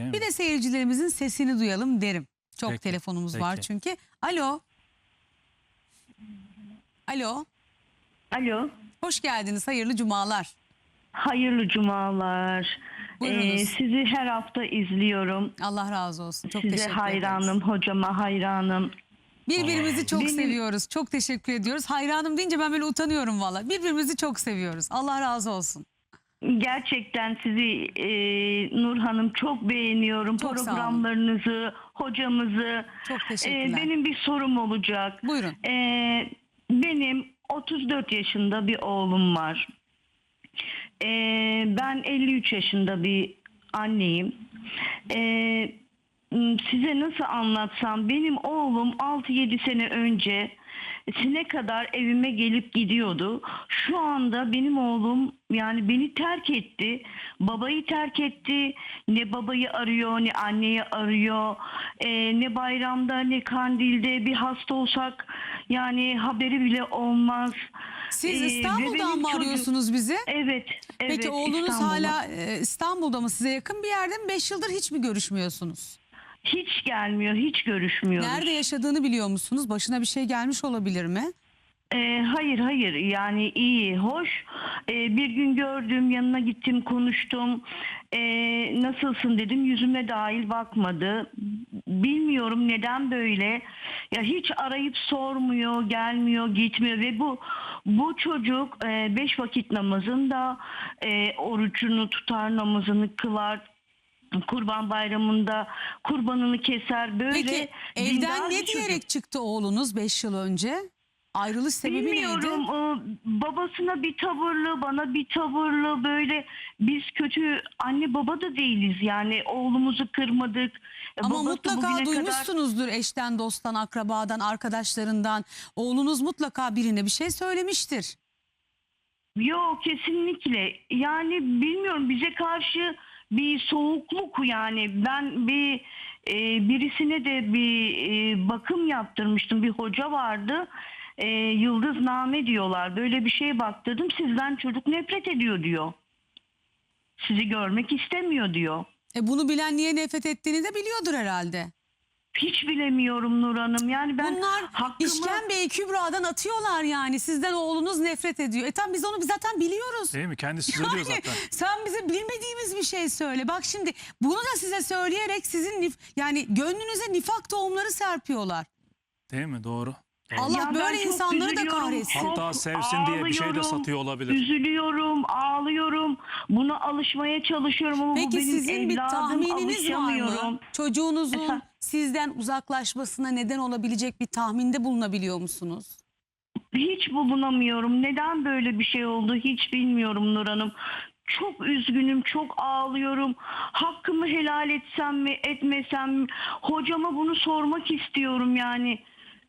Değil mi? Bir de seyircilerimizin sesini duyalım derim. Çok Peki, telefonumuz var peki. çünkü. Alo. Alo. Alo. Hoş geldiniz. Hayırlı cumalar. Hayırlı cumalar. Buyurunuz. Ee, sizi her hafta izliyorum. Allah razı olsun. Çok Size teşekkür hayranım, ederiz. hocama hayranım. Birbirimizi çok Benim- seviyoruz. Çok teşekkür ediyoruz. Hayranım deyince ben böyle utanıyorum valla. Birbirimizi çok seviyoruz. Allah razı olsun. Gerçekten sizi e, Nur Hanım çok beğeniyorum. Çok sağ olun. Programlarınızı, hocamızı. Çok Ee, teşekkürler. benim bir sorum olacak. Buyurun. Ee, benim 34 yaşında bir oğlum var. Ee, ben 53 yaşında bir anneyim. M, size nasıl anlatsam benim oğlum 6-7 sene önce sine kadar evime gelip gidiyordu. Şu anda benim oğlum yani beni terk etti. Babayı terk etti. Ne babayı arıyor ne anneyi arıyor. Ee, ne bayramda ne kandilde bir hasta olsak yani haberi bile olmaz. Siz Ee, İstanbul'dan benim mı çocuk- arıyorsunuz bizi? Evet. evet Peki oğlunuz İstanbul'da. hala e, İstanbul'da mı? Size yakın bir yerde mi? 5 yıldır hiç mi görüşmüyorsunuz? Hiç gelmiyor, hiç görüşmüyoruz. Nerede yaşadığını biliyor musunuz? Başına bir şey gelmiş olabilir mi? Ee, hayır hayır. Yani iyi hoş. Ee, bir gün gördüm yanına gittim konuştum. Ee, nasılsın dedim. Yüzüme dahil bakmadı. Bilmiyorum neden böyle. Ya hiç arayıp sormuyor gelmiyor gitmiyor. Ve bu bu çocuk e, beş vakit namazında e, orucunu tutar namazını kılar Kurban bayramında kurbanını keser böyle Peki evden ne çocuk. diyerek çıktı oğlunuz 5 yıl önce? Ayrılış sebebi Bilmiyorum. neydi? Ee, Babasına bir tavırlı, bana bir tavırlı böyle biz kötü anne baba da değiliz yani oğlumuzu kırmadık. Ee, Ama Babası mutlaka bugüne kadar- duymuşsunuzdur eşten, dosttan, akrabadan, arkadaşlarından. Oğlunuz mutlaka birine bir şey söylemiştir. Yok kesinlikle. Yani bilmiyorum bize karşı bir soğukluk yani ben bir e, birisine de bir e, bakım yaptırmıştım. Bir hoca vardı. E, Yıldız Name diyorlar. Böyle bir şeye baktırdım. Sizden çocuk nefret ediyor diyor. Sizi görmek istemiyor diyor. E bunu bilen niye nefret ettiğini de biliyordur herhalde. Hiç bilemiyorum Nur Hanım. Yani ben Bunlar hakkımı... İşkembe'yi Kübra'dan atıyorlar yani. Sizden oğlunuz nefret ediyor. E tam biz onu zaten biliyoruz. Değil mi? Kendisi söylüyor Yani zaten. sen bize bilmediğimiz bir şey söyle. Bak şimdi bunu da size söyleyerek sizin nif- yani gönlünüze nifak tohumları serpiyorlar. Değil mi? Doğru. Allah Ya böyle insanları da kahretsin. Hatta sevsin diye bir şey de satıyor olabilir. Üzülüyorum, ağlıyorum. Buna alışmaya çalışıyorum ama bu Peki benim sizin bir tahmininiz var mı? Çocuğunuzun Efendim? sizden uzaklaşmasına neden olabilecek bir tahminde bulunabiliyor musunuz? Hiç bulunamıyorum. Neden böyle bir şey oldu hiç bilmiyorum Nur Hanım. Çok üzgünüm, çok ağlıyorum. Hakkımı helal etsem mi, etmesem mi? Hocama bunu sormak istiyorum yani.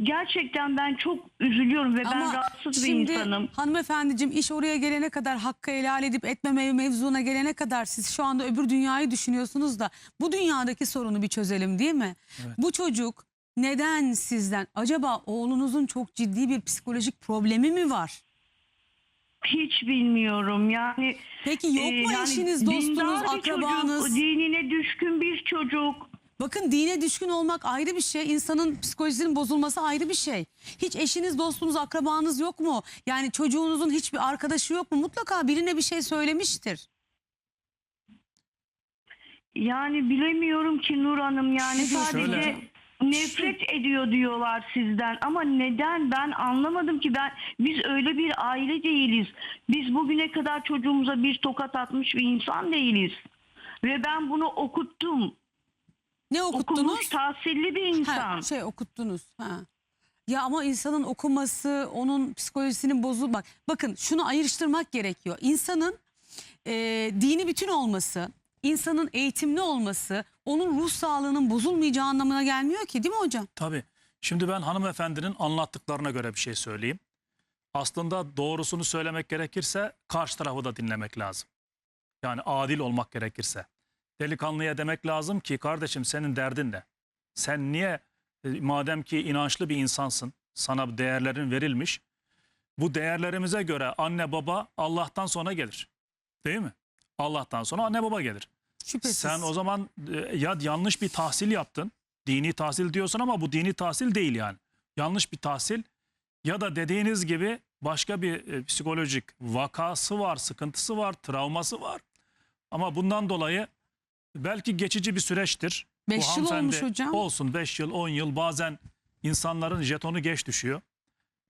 Gerçekten ben çok üzülüyorum ve ben rahatsız bir şimdi insanım. hanımefendiciğim iş oraya gelene kadar hakkı helal edip etmeme mevzuna gelene kadar siz şu anda öbür dünyayı düşünüyorsunuz da bu dünyadaki sorunu bir çözelim değil mi? Evet. Bu çocuk neden sizden acaba oğlunuzun çok ciddi bir psikolojik problemi mi var? Hiç bilmiyorum yani. Peki yok e, mu yani eşiniz, dostunuz, dindar bir akrabanız? Çocuk, dinine düşkün bir çocuk. Bakın dine düşkün olmak ayrı bir şey. insanın psikolojisinin bozulması ayrı bir şey. Hiç eşiniz, dostunuz, akrabanız yok mu? Yani çocuğunuzun hiçbir arkadaşı yok mu? Mutlaka birine bir şey söylemiştir. Yani bilemiyorum ki Nur Hanım yani Şöyle- sadece nefret ediyor diyorlar sizden ama neden ben anlamadım ki ben biz öyle bir aile değiliz. Biz bugüne kadar çocuğumuza bir tokat atmış bir insan değiliz. Ve ben bunu okuttum. Ne okuttunuz? Okumuş tahsilli bir insan. Ha, şey okuttunuz. Ha. Ya ama insanın okuması, onun psikolojisinin bozul bak. Bakın şunu ayrıştırmak gerekiyor. İnsanın e, dini bütün olması, insanın eğitimli olması, onun ruh sağlığının bozulmayacağı anlamına gelmiyor ki, değil mi hocam? Tabii. Şimdi ben hanımefendinin anlattıklarına göre bir şey söyleyeyim. Aslında doğrusunu söylemek gerekirse karşı tarafı da dinlemek lazım. Yani adil olmak gerekirse. Delikanlıya demek lazım ki kardeşim senin derdin ne? Sen niye e, madem ki inançlı bir insansın, sana değerlerin verilmiş. Bu değerlerimize göre anne baba Allah'tan sonra gelir. Değil mi? Allah'tan sonra anne baba gelir. Şüphesiz. Sen o zaman e, ya yanlış bir tahsil yaptın. Dini tahsil diyorsun ama bu dini tahsil değil yani. Yanlış bir tahsil ya da dediğiniz gibi başka bir e, psikolojik vakası var, sıkıntısı var, travması var. Ama bundan dolayı belki geçici bir süreçtir. Bu Beş yıl hanımefendi olmuş hocam. Olsun 5 yıl 10 yıl bazen insanların jetonu geç düşüyor.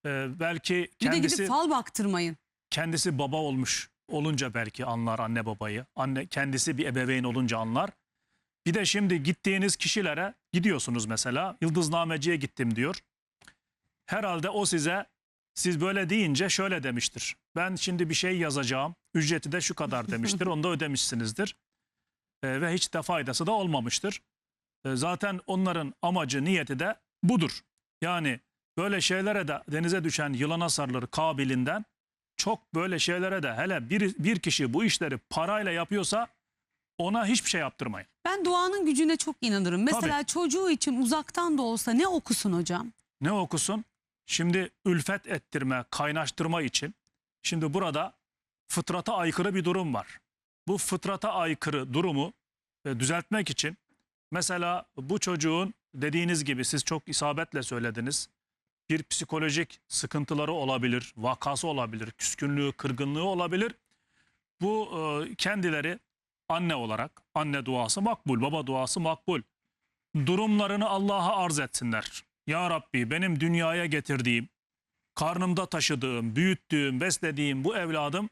Ee, belki bir de kendisi gidip fal baktırmayın. kendisi baba olmuş olunca belki anlar anne babayı. Anne kendisi bir ebeveyn olunca anlar. Bir de şimdi gittiğiniz kişilere gidiyorsunuz mesela. Yıldıznameciye gittim diyor. Herhalde o size siz böyle deyince şöyle demiştir. Ben şimdi bir şey yazacağım. Ücreti de şu kadar demiştir. Onu da ödemişsinizdir. Ee, ve hiç de faydası da olmamıştır. Ee, zaten onların amacı, niyeti de budur. Yani böyle şeylere de denize düşen yılana sarılır kabilinden çok böyle şeylere de hele bir, bir kişi bu işleri parayla yapıyorsa ona hiçbir şey yaptırmayın. Ben duanın gücüne çok inanırım. Mesela çocuğu için uzaktan da olsa ne okusun hocam? Ne okusun? Şimdi ülfet ettirme, kaynaştırma için. Şimdi burada fıtrata aykırı bir durum var. Bu fıtrata aykırı durumu e, düzeltmek için mesela bu çocuğun dediğiniz gibi siz çok isabetle söylediniz. Bir psikolojik sıkıntıları olabilir, vakası olabilir, küskünlüğü, kırgınlığı olabilir. Bu e, kendileri anne olarak, anne duası makbul, baba duası makbul. Durumlarını Allah'a arz etsinler. Ya Rabbi benim dünyaya getirdiğim, karnımda taşıdığım, büyüttüğüm, beslediğim bu evladım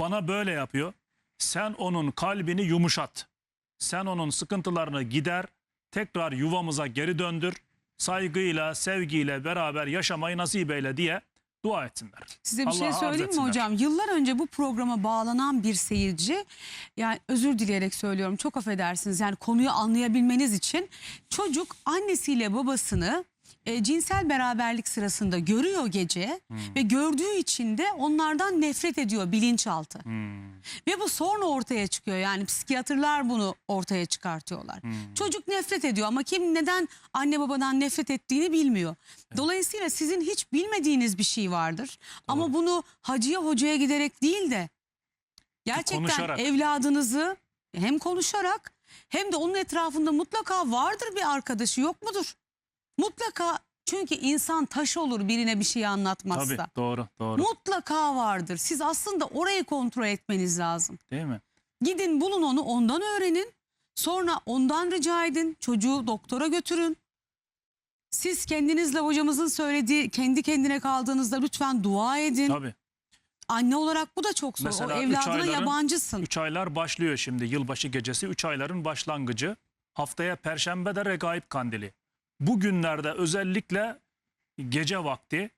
bana böyle yapıyor. Sen onun kalbini yumuşat. Sen onun sıkıntılarını gider, tekrar yuvamıza geri döndür. Saygıyla, sevgiyle beraber yaşamayı nasip eyle diye dua etsinler. Size bir şey söyleyeyim mi hocam? Yıllar önce bu programa bağlanan bir seyirci, yani özür dileyerek söylüyorum çok affedersiniz. Yani konuyu anlayabilmeniz için çocuk annesiyle babasını e, cinsel beraberlik sırasında görüyor gece Hmm. ve gördüğü için de onlardan nefret ediyor bilinçaltı. Hmm, Ve bu sonra ortaya çıkıyor. Yani psikiyatrlar bunu ortaya çıkartıyorlar. hmm. Çocuk nefret ediyor ama kim neden anne babadan nefret ettiğini bilmiyor. Dolayısıyla sizin hiç bilmediğiniz bir şey vardır. Ama bunu hacıya hocaya giderek değil de gerçekten Konuşarak. evladınızı hem konuşarak hem de onun etrafında mutlaka vardır bir arkadaşı yok mudur? Mutlaka çünkü insan taş olur birine bir şey anlatmazsa. Tabii doğru doğru Mutlaka vardır. Siz aslında orayı kontrol etmeniz lazım. değil mi? Gidin bulun onu ondan öğrenin. Sonra ondan rica edin. Çocuğu doktora götürün. Siz kendinizle hocamızın söylediği kendi kendine kaldığınızda lütfen dua edin. Tabii. Anne olarak bu da çok zor. Mesela o üç evladına ayların- yabancısın. 3 aylar başlıyor şimdi yılbaşı gecesi 3 ayların başlangıcı. Haftaya perşembe de regaib kandili. Bu günlerde özellikle gece vakti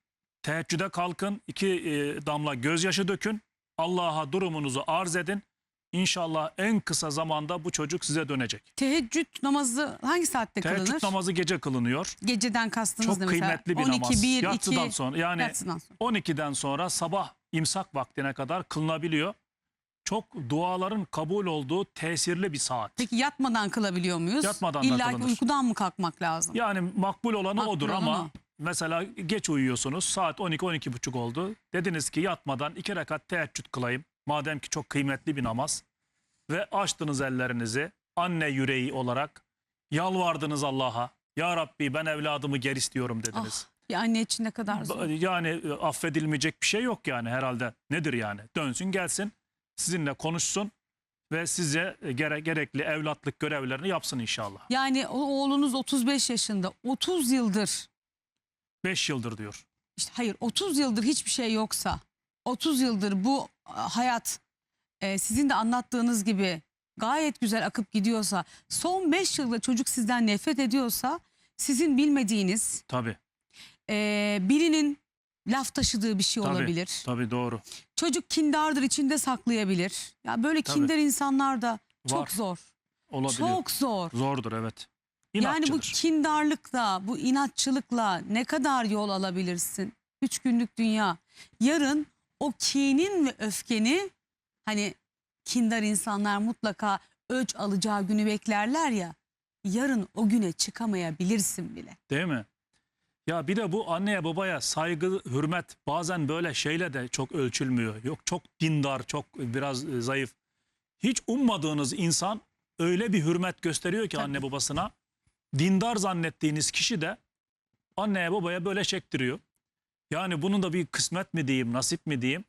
teheccüde kalkın iki e, damla gözyaşı dökün. Allah'a durumunuzu arz edin. İnşallah en kısa zamanda bu çocuk size dönecek. Teheccüd namazı hangi saatte Teheccüd kılınır? namazı gece kılınıyor. Geceden kastınız Çok ne mesela? kıymetli bir 12, namaz. 1, Yatsıdan 2, sonra yani yatsıdan sonra. 12'den sonra sabah imsak vaktine kadar kılınabiliyor. Çok duaların kabul olduğu tesirli bir saat. Peki yatmadan kılabiliyor muyuz? Yatmadan da İlla ki kılınır. uykudan mı kalkmak lazım? Yani makbul olanı Makbul odur olanı ama o. mesela geç uyuyorsunuz saat 12 buçuk oldu. Dediniz ki yatmadan iki rekat teheccüd kılayım. Madem ki çok kıymetli bir namaz. Ve açtınız ellerinizi anne yüreği olarak yalvardınız Allah'a. Ya Rabbi ben evladımı geri istiyorum dediniz. Bir anne için ne kadar zor. Yani e, affedilmeyecek bir şey yok yani herhalde. Nedir yani? Dönsün gelsin sizinle konuşsun ve size e, gere- gerekli evlatlık görevlerini yapsın inşallah. Yani o oğlunuz 35 yaşında. 30 yıldır 5 yıldır diyor. İşte hayır 30 yıldır hiçbir şey yoksa 30 yıldır bu e, hayat e, sizin de anlattığınız gibi gayet güzel akıp gidiyorsa son 5 yılda çocuk sizden nefret ediyorsa sizin bilmediğiniz Tabii. e, birinin laf taşıdığı bir şey Tabii, olabilir. Tabii doğru. Çocuk kindardır içinde saklayabilir. Ya böyle Tabii. kindar insanlar da çok Var. zor. Olabilir. Çok zor. Zordur evet. Yani bu kindarlıkla, bu inatçılıkla ne kadar yol alabilirsin? Üç günlük dünya. Yarın o kinin ve öfkeni hani kindar insanlar mutlaka öç alacağı günü beklerler ya. Yarın o güne çıkamayabilirsin bile. Değil mi? Ya bir de bu anneye babaya saygı, hürmet bazen böyle şeyle de çok ölçülmüyor. Yok çok dindar, çok biraz e, zayıf. Hiç ummadığınız insan öyle bir hürmet gösteriyor ki anne babasına. Dindar zannettiğiniz kişi de anneye babaya böyle çektiriyor. Yani bunun da bir kısmet mi diyeyim, nasip mi diyeyim.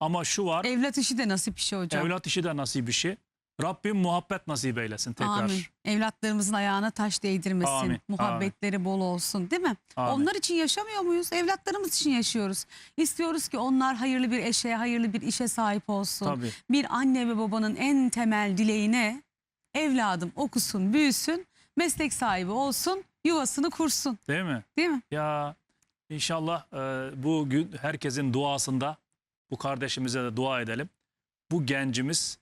Ama şu var, Evlat işi de nasip bir şey hocam. evlat işi de nasip bir şey. Rabbim muhabbet nasip eylesin tekrar. Amin. Evlatlarımızın ayağına taş değdirmesin. Amin, Muhabbetleri bol olsun değil mi? Amin. Onlar için yaşamıyor muyuz? Evlatlarımız için yaşıyoruz. İstiyoruz ki onlar hayırlı bir eşe, hayırlı bir işe sahip olsun. Tabii. Bir anne ve babanın en temel dileğine evladım okusun, büyüsün, meslek sahibi olsun, yuvasını kursun. Değil mi? Değil mi? Ya inşallah e, bu gün herkesin duasında bu kardeşimize de dua edelim. Bu gencimiz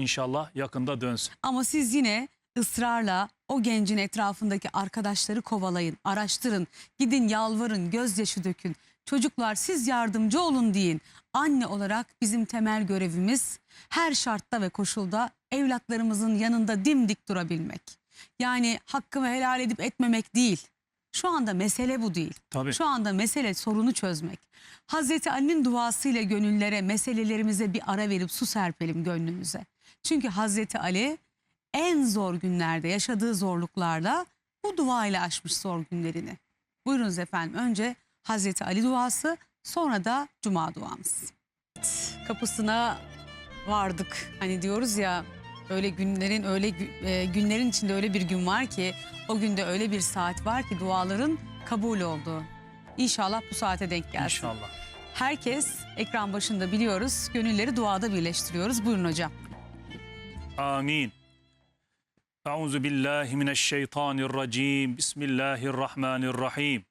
inşallah yakında dönsün. Ama siz yine ısrarla o gencin etrafındaki arkadaşları kovalayın, araştırın, gidin yalvarın, gözyaşı dökün. Çocuklar siz yardımcı olun deyin. Anne olarak bizim temel görevimiz her şartta ve koşulda evlatlarımızın yanında dimdik durabilmek. Yani hakkımı helal edip etmemek değil. Şu anda mesele bu değil. Tabii. Şu anda mesele sorunu çözmek. Hazreti Ali'nin duasıyla gönüllere, meselelerimize bir ara verip su serpelim gönlümüze. Çünkü Hazreti Ali en zor günlerde yaşadığı zorluklarla bu dua ile aşmış zor günlerini. Buyurunuz efendim önce Hazreti Ali duası sonra da Cuma duamız. Kapısına vardık. Hani diyoruz ya öyle günlerin öyle e, günlerin içinde öyle bir gün var ki o günde öyle bir saat var ki duaların kabul olduğu. İnşallah bu saate denk gelsin. İnşallah. Herkes ekran başında biliyoruz. Gönülleri duada birleştiriyoruz. Buyurun hocam. Amin. Euzu billahi mineşşeytanirracim. Bismillahirrahmanirrahim.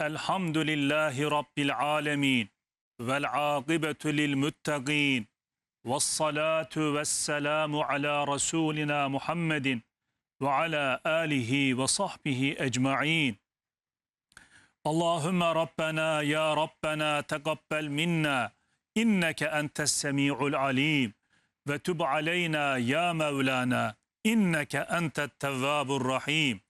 Elhamdülillahi rabbil alamin. Vel akibetu lil muttaqin. Ves salatu ves selamu ala rasulina Muhammedin ve ala alihi ve sahbihi ecmaîn. Allahümme Rabbena ya Rabbena tegabbel minna inneke entes semi'ul alim ve tub aleyna ya Mevlana inneke entet tevvabur rahim.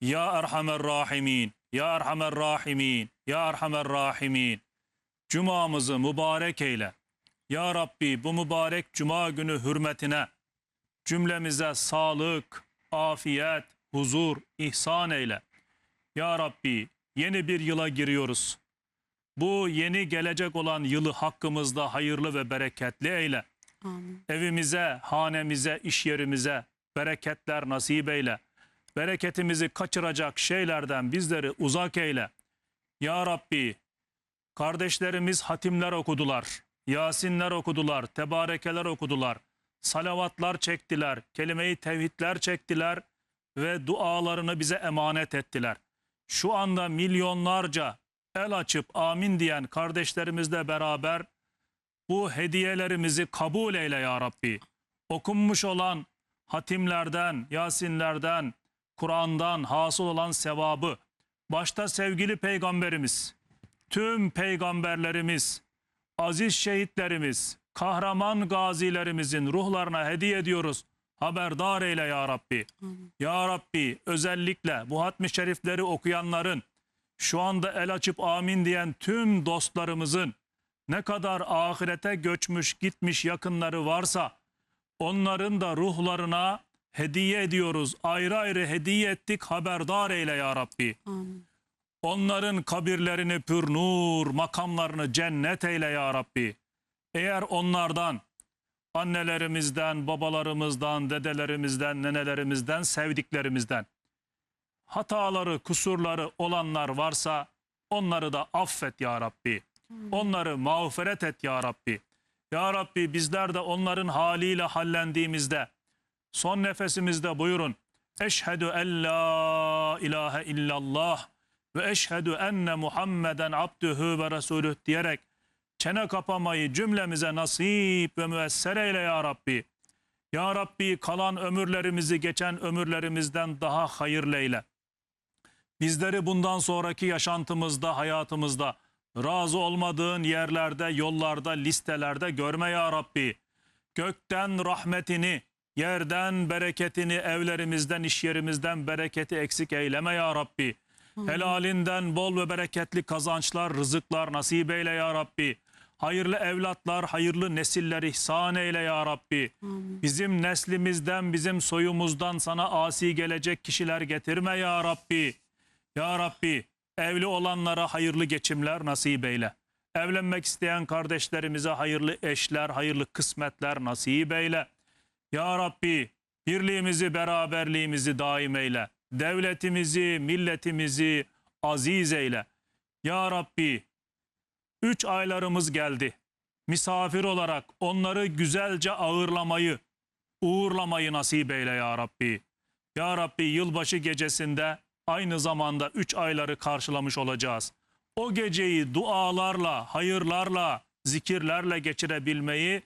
Ya Erhamer Rahimin, Ya Erhamer Rahimin, Ya Erhamer Rahimin. Cumamızı mübarek eyle. Ya Rabbi bu mübarek cuma günü hürmetine cümlemize sağlık, afiyet, huzur, ihsan eyle. Ya Rabbi yeni bir yıla giriyoruz. Bu yeni gelecek olan yılı hakkımızda hayırlı ve bereketli eyle. Amin. Evimize, hanemize, iş yerimize bereketler nasip eyle. Bereketimizi kaçıracak şeylerden bizleri uzak eyle. Ya Rabbi, kardeşlerimiz hatimler okudular, Yasinler okudular, tebarekeler okudular, salavatlar çektiler, kelime-i tevhidler çektiler ve dualarını bize emanet ettiler. Şu anda milyonlarca el açıp amin diyen kardeşlerimizle beraber bu hediyelerimizi kabul eyle ya Rabbi. Okunmuş olan hatimlerden, yasinlerden, Kur'an'dan hasıl olan sevabı, başta sevgili peygamberimiz, tüm peygamberlerimiz, aziz şehitlerimiz, kahraman gazilerimizin ruhlarına hediye ediyoruz. Haberdar eyle ya Rabbi. Ya Rabbi özellikle bu hatmi şerifleri okuyanların, şu anda el açıp amin diyen tüm dostlarımızın, ne kadar ahirete göçmüş gitmiş yakınları varsa onların da ruhlarına hediye ediyoruz. Ayrı ayrı hediye ettik haberdar eyle ya Rabbi. Amin. Onların kabirlerini pür nur, makamlarını cennet eyle ya Rabbi. Eğer onlardan, annelerimizden, babalarımızdan, dedelerimizden, nenelerimizden, sevdiklerimizden hataları, kusurları olanlar varsa onları da affet ya Rabbi. Onları mağfiret et ya Rabbi. Ya Rabbi bizler de onların haliyle hallendiğimizde son nefesimizde buyurun. Eşhedü en la ilahe illallah ve eşhedü enne Muhammeden abdühü ve resulüh diyerek çene kapamayı cümlemize nasip ve müesser eyle ya Rabbi. Ya Rabbi kalan ömürlerimizi geçen ömürlerimizden daha hayırlı eyle. Bizleri bundan sonraki yaşantımızda, hayatımızda razı olmadığın yerlerde, yollarda, listelerde görme ya Rabbi. Gökten rahmetini, yerden bereketini, evlerimizden, iş yerimizden bereketi eksik eyleme ya Rabbi. Helalinden bol ve bereketli kazançlar, rızıklar nasip eyle ya Rabbi. Hayırlı evlatlar, hayırlı nesiller ihsan eyle ya Rabbi. Bizim neslimizden, bizim soyumuzdan sana asi gelecek kişiler getirme ya Rabbi. Ya Rabbi evli olanlara hayırlı geçimler nasip eyle. Evlenmek isteyen kardeşlerimize hayırlı eşler, hayırlı kısmetler nasip eyle. Ya Rabbi birliğimizi, beraberliğimizi daim eyle. Devletimizi, milletimizi aziz eyle. Ya Rabbi üç aylarımız geldi. Misafir olarak onları güzelce ağırlamayı, uğurlamayı nasip eyle ya Rabbi. Ya Rabbi yılbaşı gecesinde aynı zamanda üç ayları karşılamış olacağız. O geceyi dualarla, hayırlarla, zikirlerle geçirebilmeyi,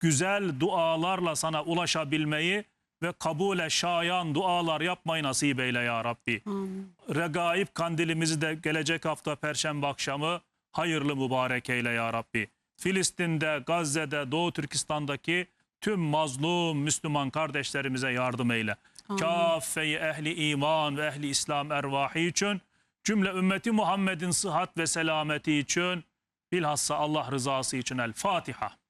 güzel dualarla sana ulaşabilmeyi ve kabule şayan dualar yapmayı nasip eyle ya Rabbi. Amin. Regaib kandilimizi de gelecek hafta Perşembe akşamı hayırlı mübarek eyle ya Rabbi. Filistin'de, Gazze'de, Doğu Türkistan'daki tüm mazlum Müslüman kardeşlerimize yardım eyle. Kafeyi ehli iman ve ehli İslam ervahı için, cümle ümmeti Muhammed'in sıhhat ve selameti için, bilhassa Allah rızası için El Fatiha.